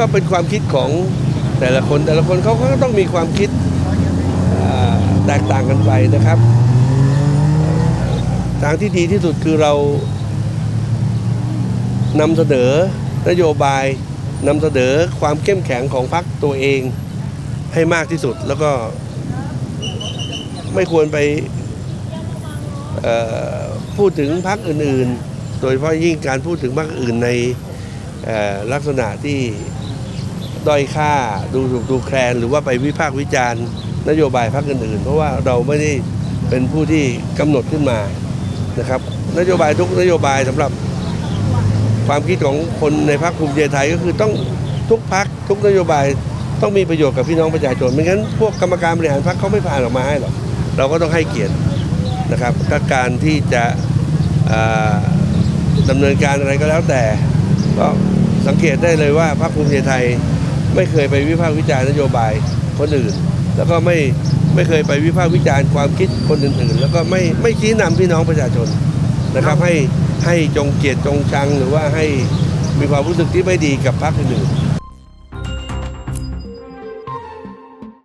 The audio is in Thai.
ก็เป็นความคิดของแต่ละคนแต่ละคนเขาก็ต้องมีความคิดแตกต่างกันไปนะครับ ทางที่ดีที่สุดคือเรานำเสนอนโยบายนำเสนอความเข้มแข็งของพรรคตัวเองให้มากที่สุดแล้วก็ไม่ควรไปพูดถึงพรรคอื่น ๆ โดยเฉพาะยิ่งการพูดถึงพรรคอื่นในลักษณะที่ ด้อยค่า ดูถูกดูแคลนหรือว่าไปวิพากษ์วิจารณ์ นโยบายพรรคอื่นๆ เพราะว่าเราไม่ได้เป็นผู้ที่กำหนดขึ้นมานะครับ นโยบายทุกนโยบายสำหรับความคิดของคนในพรรคภูมิใจไทยก็คือต้องทุกพรรคทุกนโยบายต้องมีประโยชน์กับพี่น้องประชาชนไม่งั้นพวกกรรมการบริหารพรรคเขาไม่ผ่านออกมาให้หรอกเราก็ต้องให้เกียรตินะครับกการที่จะอ่าดำเนินการอะไรก็แล้วแต่ก็สังเกตได้เลยว่าพรรคภูมิใจไทย ไม่เคยไปวิพากษ์วิจารณ์นโยบายคนอื่น แล้วก็ไม่ไม่เคยไปวิพากษ์วิจารณ์ความคิดคนอื่นๆ แล้วก็ไม่ไม่ชี้นำพี่น้องประชาชนนะครับ ให้ให้จงเกียดจงชังหรือว่าให้มีความรู้สึกที่ไม่ดีกับพรรคอื่น